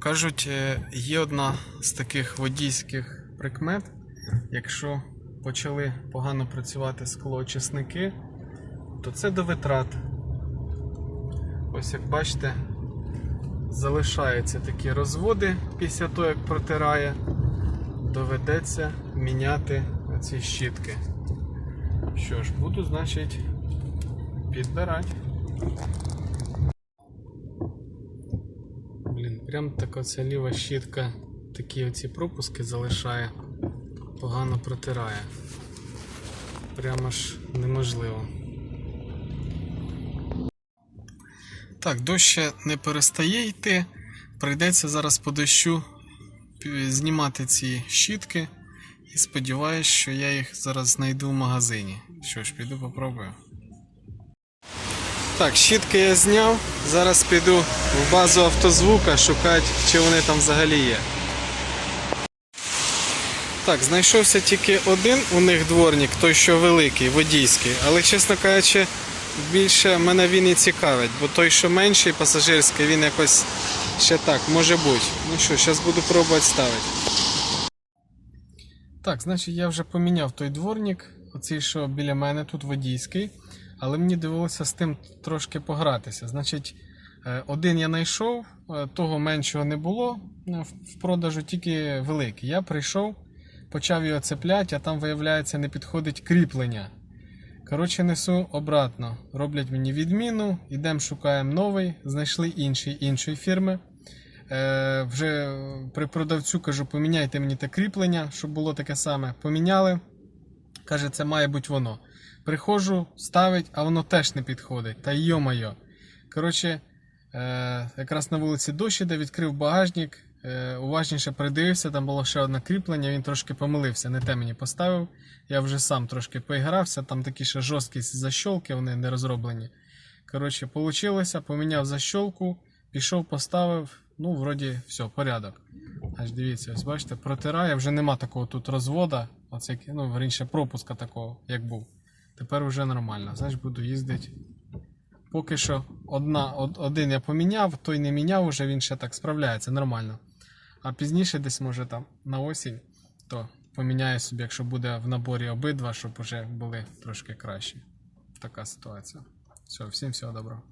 Кажуть, е, є одна з таких водійських прикмет. Якщо почали погано працювати склоочисники, то це до витрат. Ось як бачите, залишаються такі розводи після того, як протирає. Доведеться міняти ці щітки. Що ж, буду, значить, підбирати. Прям так оця ліва щітка такі оці пропуски залишає, погано протирає. Прямо ж неможливо. Так, дощ ще не перестає йти. Прийдеться зараз по дощу знімати ці щітки. І сподіваюся, що я їх зараз знайду в магазині. Що ж, піду попробую. Так, щітки я зняв. Зараз піду в базу автозвука шукати, чи вони там взагалі є. Так, знайшовся тільки один у них дворник, той що великий, водійський. Але, чесно кажучи, більше мене він і цікавить, бо той, що менший, пасажирський, він якось ще так, може бути. Ну що, зараз буду пробувати ставити. Так, значить я вже поміняв той дворник, оцей, що біля мене тут водійський, але мені довелося з тим трошки погратися. Значить, е, один я знайшов, е, того меншого не було е, в- продажу, тільки великий. Я прийшов, почав його цепляти, а там, виявляється, не підходить кріплення. Коротше, несу обратно. Роблять мені відміну, йдемо шукаємо новий, знайшли інший іншої фірми. Е, вже при продавцю кажу, поміняйте мені те кріплення, щоб було таке саме. Поміняли. Каже, це має бути воно. Приходжу, ставить, а воно теж не підходить. Та йо-майо. Коротше, е, якраз на вулиці дощ іде, відкрив багажник, е, уважніше придивився, там було ще одне кріплення, він трошки помилився, не те мені поставив. Я вже сам трошки поігрався, там такі ще жорсткі защолки, вони не розроблені. Коротше, получилося, поміняв защолку, пішов, поставив. Ну, вроді, все, порядок. Аж дивіться, ось бачите, протирає, вже нема такого тут розвода, оце, ну, раніше пропуска такого, як був. Тепер вже нормально. Значить, буду їздити. Поки що одна, од- один я поміняв, той не міняв, уже він ще так справляється нормально. А пізніше, десь може там на осінь, то поміняю собі, якщо буде в наборі обидва, щоб вже були трошки кращі. Така ситуація. Все, всім всього доброго.